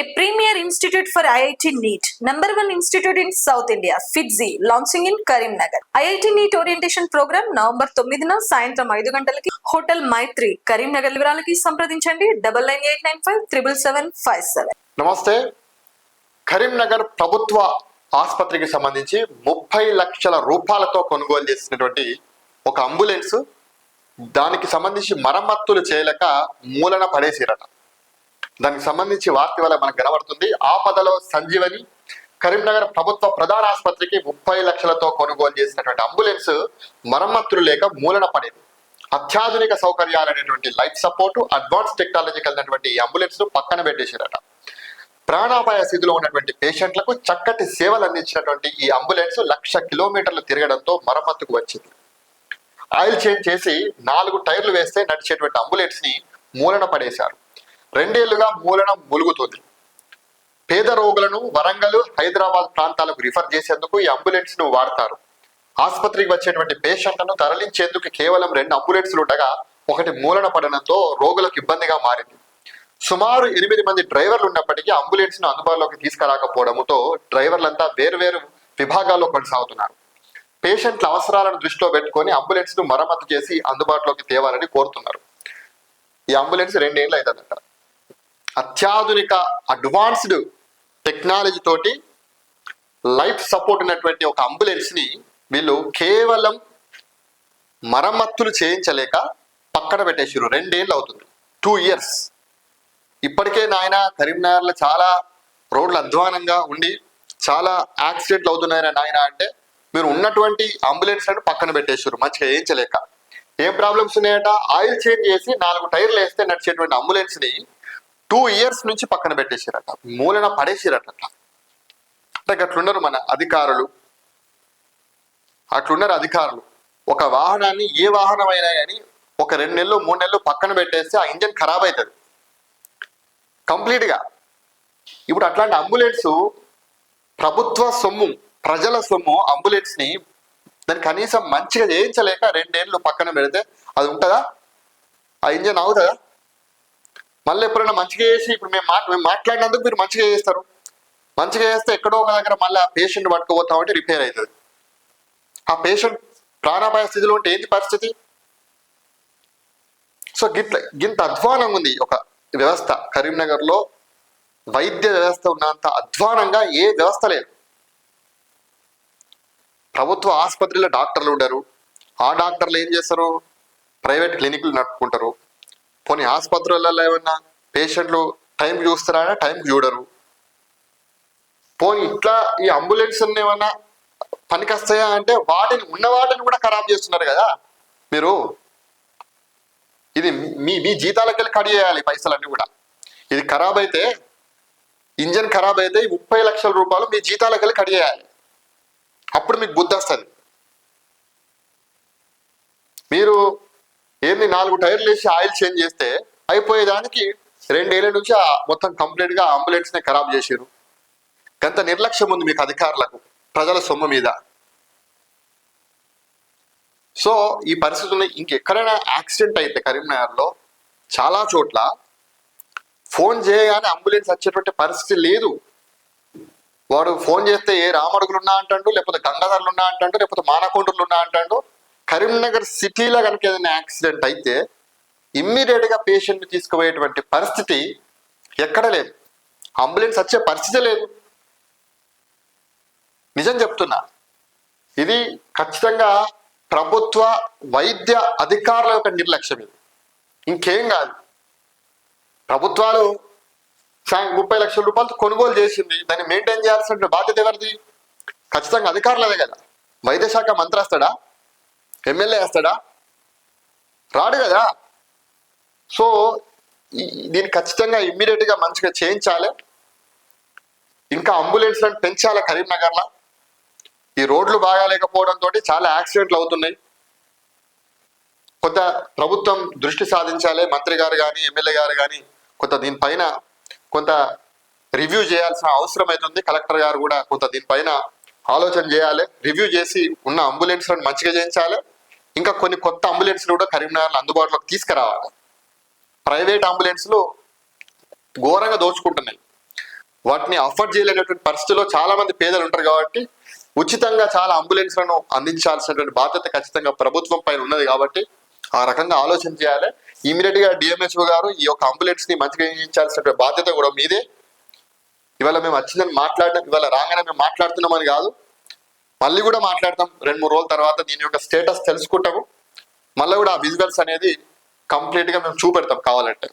a premier institute for IIT NEET, number one institute in South India, FITZI, launching in Karimnagar. IIT NEET orientation program November తొమ్మిదిన సాయంత్రం ఐదు గంటలకి. Hotel Maitri Karimnagar వివరాలకి సంప్రదించండి. Double nine eight nine five triple seven five seven నమస్తే. కరీంనగర్ ప్రభుత్వ ఆసుపత్రికి సంబంధించి ముప్పై లక్షల రూపాయలతో కొనుగోలు చేసినటువంటి ఒక అంబులెన్స్. దానికి సంబంధించి మరమ్మత్తులు చేయలేక మూలన పడేసిరట. దానికి సంబంధించి వార్త వల్ల మనకు కనబడుతుంది. ఆపదలో సంజీవని కరీంనగర్ ప్రభుత్వ ప్రధాన ఆసుపత్రికి ముప్పై లక్షలతో కొనుగోలు చేసినటువంటి అంబులెన్స్ మరమ్మతులు లేక మూలన పడేది. అత్యాధునిక సౌకర్యాలైనటువంటి లైఫ్ సపోర్ట్ అడ్వాన్స్ టెక్నాలజీ కలిగినటువంటి ఈ అంబులెన్స్ను పక్కన పెట్టేశారట. ప్రాణాపాయ స్థితిలో ఉన్నటువంటి పేషెంట్లకు చక్కటి సేవలు అందించినటువంటి ఈ అంబులెన్స్ లక్ష కిలోమీటర్లు తిరగడంతో మరమ్మతుకు వచ్చింది. ఆయిల్ చేంజ్ చేసి నాలుగు టైర్లు వేస్తే నడిచేటువంటి అంబులెన్స్ని మూలన పడేశారు. రెండేళ్ళుగా మూలన ములుగుతోంది. పేద రోగులను వరంగల్ హైదరాబాద్ ప్రాంతాలకు రిఫర్ చేసేందుకు ఈ అంబులెన్స్ను వాడతారు. ఆసుపత్రికి వచ్చేటువంటి పేషెంట్లను తరలించేందుకు కేవలం రెండు అంబులెన్స్లు ఉండగా ఒకటి మూలన పడడంతో రోగులకు ఇబ్బందిగా మారింది. సుమారు ఎనిమిది మంది డ్రైవర్లు ఉన్నప్పటికీ అంబులెన్స్ను అందుబాటులోకి తీసుకురాకపోవడంతో డ్రైవర్లంతా వేరువేరు విభాగాల్లో కొనసాగుతున్నారు. పేషెంట్ల అవసరాలను దృష్టిలో పెట్టుకొని అంబులెన్స్ను మరమ్మతు చేసి అందుబాటులోకి తేవాలని కోరుతున్నారు. ఈ అంబులెన్స్ రెండేళ్ళు అవుతుందట అత్యాధునిక అడ్వాన్స్డ్ టెక్నాలజీ తోటి లైఫ్ సపోర్ట్ ఉన్నటువంటి ఒక అంబులెన్స్ని వీళ్ళు కేవలం మరమ్మత్తులు చేయించలేక పక్కన పెట్టేసారు రెండేళ్ళు అవుతుంది. టూ ఇయర్స్ ఇప్పటికే నాయన కరీంనగర్లో చాలా రోడ్లు అధ్వానంగా ఉండి చాలా యాక్సిడెంట్లు అవుతున్నాయని నాయన అంటే మీరు ఉన్నటువంటి అంబులెన్స్లను పక్కన పెట్టేసారు మంచిగా చేయించలేక. ఏం ప్రాబ్లమ్స్ ఉన్నాయట? ఆయిల్ చేంజ్ చేసి నాలుగు టైర్లు వేస్తే నడిచేటువంటి అంబులెన్స్ని టూ ఇయర్స్ నుంచి పక్కన పెట్టేసారట. మూలన పడేసారట అట్లా అంటే అట్లున్నారు మన అధికారులు. అట్లున్నారు అధికారులు. ఒక వాహనాన్ని ఏ వాహనం అయినా కానీ ఒక రెండు నెలలు మూడు నెలలు పక్కన పెట్టేస్తే ఆ ఇంజన్ ఖరాబ్ అవుతుంది కంప్లీట్గా. ఇప్పుడు అట్లాంటి అంబులెన్స్ ప్రభుత్వ సొమ్ము ప్రజల సొమ్ము అంబులెన్స్ని దాన్ని కనీసం మంచిగా చేయించలేక రెండేళ్ళు పక్కన పెడితే అది ఉంటుందా? ఆ ఇంజన్ అవుతుందా మళ్ళీ ఎప్పుడైనా మంచిగా చేసి ఇప్పుడు మేము మాట మేము మాట్లాడినందుకు మీరు మంచిగా చేస్తారు. మంచిగా చేస్తే ఎక్కడో ఒక దగ్గర మళ్ళీ ఆ పేషెంట్ పట్టుకుపోతామంటే రిపేర్ అవుతుంది. ఆ పేషెంట్ ప్రాణాపాయ స్థితిలో ఉంటే ఏంటి పరిస్థితి? సో గిట్ల గింత అధ్వానంగా ఉంది ఒక వ్యవస్థ. కరీంనగర్లో వైద్య వ్యవస్థ ఉన్నంత అధ్వానంగా ఏ వ్యవస్థ లేదు. ప్రభుత్వ ఆసుపత్రిలో డాక్టర్లు ఉండరు. ఆ డాక్టర్లు ఏం చేస్తారు? ప్రైవేట్ క్లినిక్లు నడుపుకుంటారు. పోనీ ఆసుపత్రులలో ఏమన్నా పేషెంట్లు టైంకి చూస్తారా టైంకి చూడరు. పోనీ ఇట్లా ఈ అంబులెన్స్ ఏమన్నా పనికొస్తాయా? అంటే వాటిని ఉన్న వాటిని కూడా ఖరాబ్ చేస్తున్నారు కదా. మీరు ఇది మీ మీ జీతాలకు వెళ్ళి కట్ చేయాలి పైసలన్నీ కూడా. ఇది ఖరాబ్ అయితే ఇంజన్ ఖరాబ్ అయితే ముప్పై లక్షల రూపాయలు మీ జీతాలకు వెళ్ళి కట్ చేయాలి. అప్పుడు మీకు బుద్ధి వస్తుంది. మీరు ఏంది నాలుగు టైర్లు వేసి ఆయిల్ చేంజ్ చేస్తే అయిపోయేదానికి రెండేళ్ళ నుంచి ఆ మొత్తం కంప్లీట్గా అంబులెన్స్ని ఖరాబ్ చేసారు గంత నిర్లక్ష్యం ఉంది మీకు అధికారులకు ప్రజల సొమ్ము మీద. సో ఈ పరిస్థితుల్లో ఇంకెక్కడైనా యాక్సిడెంట్ అయితే కరీంనగర్లో చాలా చోట్ల ఫోన్ చేయగానే అంబులెన్స్ వచ్చేటువంటి పరిస్థితి లేదు. వాడు ఫోన్ చేస్తే ఏ రామడుగులు ఉన్నా అంటాడు లేకపోతే గంగాధర్లు ఉన్నా అంటాడు లేకపోతే మానకొండ్రులు ఉన్నా అంటాడు కరీంనగర్ సిటీలో కనుక ఏదైనా యాక్సిడెంట్ అయితే ఇమ్మీడియట్గా పేషెంట్ని పేషెంట్ తీసుకుపోయేటువంటి పరిస్థితి ఎక్కడ లేదు. అంబులెన్స్ వచ్చే పరిస్థితి లేదు. నిజం చెప్తున్నా. ఇది ఖచ్చితంగా ప్రభుత్వ వైద్య అధికారుల యొక్క నిర్లక్ష్యం ఇది. ఇంకేం కాదు. ప్రభుత్వాలు ముప్పై లక్షల రూపాయలతో కొనుగోలు చేసింది. దాన్ని మెయింటైన్ చేయాల్సిన బాధ్యత ఎవరిది? ఖచ్చితంగా అధికారులదే కదా. వైద్య శాఖ మంత్రి వస్తాడా? ఎమ్మెల్యే వేస్తాడా? రాడు కదా. సో దీన్ని ఖచ్చితంగా ఇమ్మీడియట్గా మంచిగా చేయించాలి. ఇంకా అంబులెన్స్లను పెంచాలి కరీంనగర్లో? ఈ రోడ్లు బాగాలేకపోవడంతో చాలా యాక్సిడెంట్లు అవుతున్నాయి. కొంత ప్రభుత్వం దృష్టి సాధించాలి. మంత్రి గారు కానీ ఎమ్మెల్యే గారు కానీ కొంత దీనిపైన కొంత రివ్యూ చేయాల్సిన అవసరం అవుతుంది కలెక్టర్ గారు కూడా కొంత దీనిపైన ఆలోచన చేయాలి. రివ్యూ చేసి ఉన్న అంబులెన్స్లను మంచిగా చేయించాలి. ఇంకా కొన్ని కొత్త అంబులెన్స్లు కూడా కరీంనగర్లో అందుబాటులోకి తీసుకురావాలి. ప్రైవేట్ అంబులెన్స్లు ఘోరంగా దోచుకుంటున్నాయి. వాటిని అఫోర్డ్ చేయలేనటువంటి పరిస్థితిలో చాలా మంది పేదలు ఉంటారు కాబట్టి ఉచితంగా చాలా అంబులెన్స్లను అందించాల్సినటువంటి బాధ్యత ఖచ్చితంగా ప్రభుత్వం పైన ఉన్నది కాబట్టి ఆ రకంగా ఆలోచన చేయాలి. ఇమీడియట్గా డిఎంహెచ్ఓ గారు ఈ యొక్క అంబులెన్స్ని మంచిగా చేయించాల్సినటువంటి బాధ్యత కూడా మీదే. ఇవాళ మేము వచ్చిందని మాట్లాడినాం ఇవాళ రాగానే మేము మాట్లాడుతున్నామని కాదు. మళ్ళీ కూడా మాట్లాడతాం రెండు మూడు రోజుల తర్వాత దీని యొక్క స్టేటస్ తెలుసుకుంటాము. మళ్ళీ కూడా ఆ విజువల్స్ అనేది కంప్లీట్గా మేము చూపెడతాం కావాలంటే.